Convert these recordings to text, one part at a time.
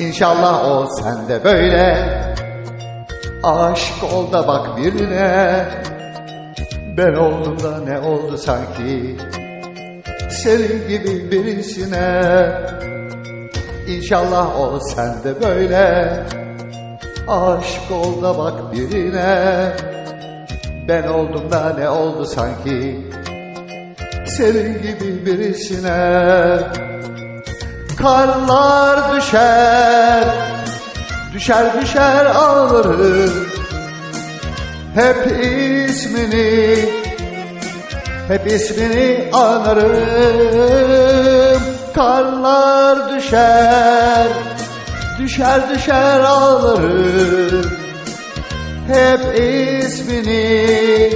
İnşallah o sende böyle. Aşık ol da bak birine. Ben oldum da ne oldu sanki? Senin gibi birisine. İnşallah o sende böyle. Aşık ol da bak birine. Ben oldum da ne oldu sanki? Senin gibi birisine Karlar düşer. Düşer düşer ağlarım Hep ismini Hep ismini anarım. Karlar düşer Düşer düşer ağlarım Hep ismini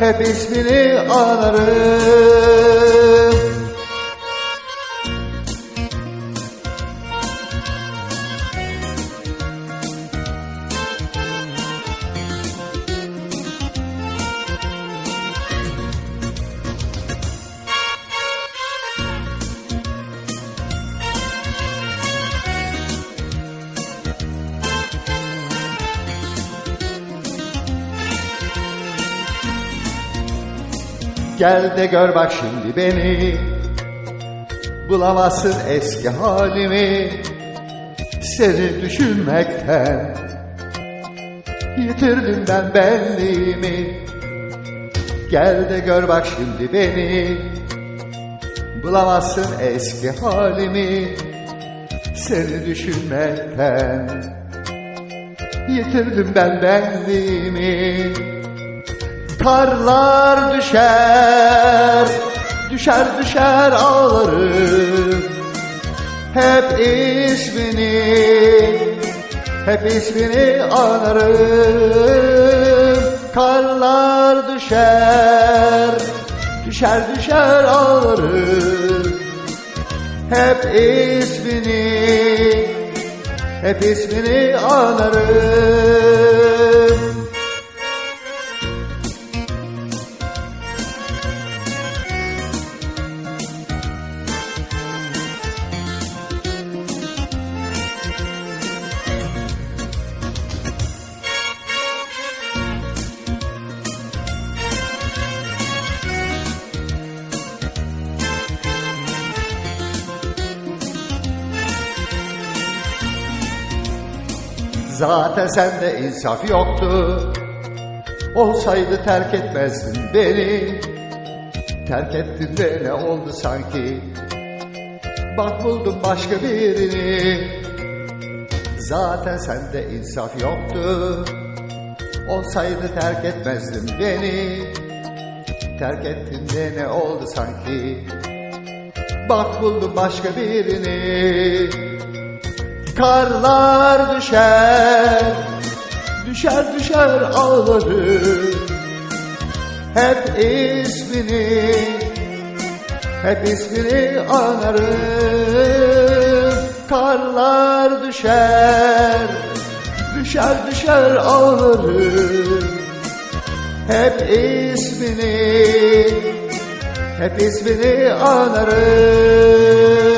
Hep ismini anarım Gel de gör bak şimdi beni. Bulamazsın eski halimi. Seni düşünmekten Yitirdim ben benliğimi. Gel de gör bak şimdi beni. Bulamazsın eski halimi. Seni düşünmekten Yitirdim ben benliğimi Karlar düşer, düşer düşer ağlarım. Hep ismini, hep ismini anarım. Karlar düşer, düşer düşer ağlarım. Hep ismini, hep ismini anarım Zaten sende insaf yoktu. Olsaydı terk etmezdin beni. Terk ettin de ne oldu sanki? Bak buldum başka birini. Zaten sende insaf yoktu. Olsaydı terk etmezdin beni. Terk ettin de ne oldu sanki? Bak buldum başka birini Karlar düşer, düşer düşer ağlarım Hep ismini, hep ismini anarım. Karlar düşer, düşer düşer ağlarım Hep ismini, hep ismini anarım